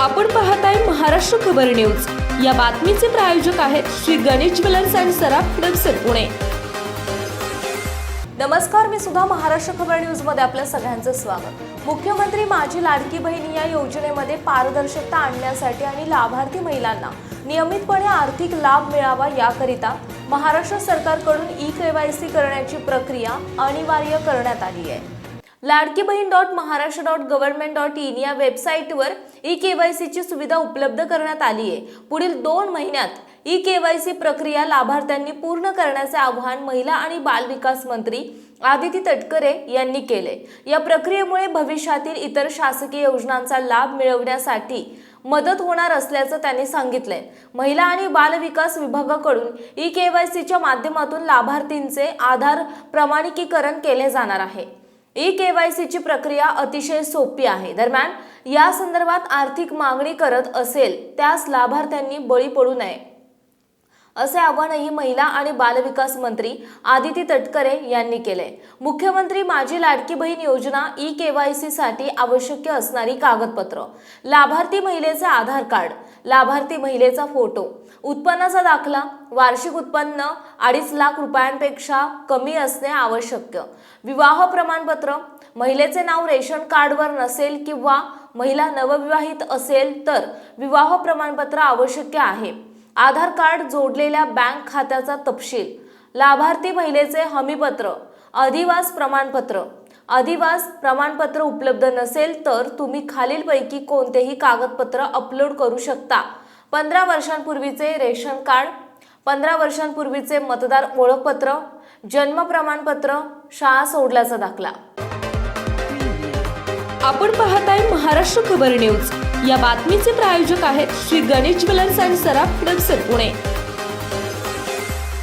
आपण पाहताय महाराष्ट्र खबर न्यूज. या बातमीचे प्रायोजक आहेत श्री गणेश ज्वेलर्स अँड सराफ हडपसर पुणे. नमस्कार मी सुद्धा महाराष्ट्र खबर न्यूजमध्ये आपल्या सगळ्यांचं स्वागत. मुख्यमंत्री माझी लाडकी बहीण या योजनेमध्ये पारदर्शकता आणण्यासाठी आणि लाभार्थी महिलांना नियमितपणे आर्थिक लाभ मिळावा याकरिता महाराष्ट्र सरकारकडून ई केवायसी करण्याची प्रक्रिया अनिवार्य करण्यात आली आहे. Ladki Bahin dot Maharashtra dot government dot in या वेबसाईटवर ई केवायसीची सुविधा उपलब्ध करण्यात आली आहे. पुढील दोन महिन्यात ई केवायसी प्रक्रिया लाभार्थ्यांनी पूर्ण करण्याचे आवाहन महिला आणि बाल विकास मंत्री आदिती तटकरे यांनी केले. या प्रक्रियेमुळे भविष्यातील इतर शासकीय योजनांचा लाभ मिळवण्यासाठी मदत होणार असल्याचं त्यांनी सांगितलंय. महिला आणि बालविकास विभागाकडून ई केवायसीच्या माध्यमातून लाभार्थींचे आधार प्रमाणिकीकरण केले जाणार आहे. ई केवायसीची प्रक्रिया अतिशय सोपी आहे. दरम्यान या संदर्भात आर्थिक मागणी करत असेल त्यास लाभार्थ्यांनी बळी पडू नये. असे आवाहनही महिला आणि बालविकास मंत्री आदिती तटकरे यांनी केले. मुख्यमंत्री माझी लाडकी बहीण योजना ई केवायसी साठी आवश्यक असणारी कागदपत्र लाभार्थी महिलेचे आधार कार्ड लाभार्थी महिलेचा फोटो उत्पन्नाचा दाखला वार्षिक उत्पन्न अडीच लाख रुपयांपेक्षा कमी असणे आवश्यक. विवाह प्रमाणपत्र महिलेचे नाव रेशन कार्डवर नसेल किंवा महिला नवविवाहित असेल तर विवाह प्रमाणपत्र आवश्यक आहे. आधार कार्ड जोडलेल्या बँक खात्याचा तपशील लाभार्थी महिलेचे हमीपत्र अधिवास प्रमाणपत्र. अधिवास प्रमाणपत्र उपलब्ध नसेल तर तुम्ही खालीलपैकी कोणतेही कागदपत्र अपलोड करू शकता. पंधरा वर्षांपूर्वीचे रेशन कार्ड पंधरा वर्षांपूर्वीचे मतदार ओळखपत्र जन्म प्रमाणपत्र शाळा सोडल्याचा दाखला. आपण पाहताय महाराष्ट्र खबर न्यूज. या बातमीचे प्रायोजक आहेत श्री गणेश ज्वेलर्स अँड सराफ हडपसर पुणे.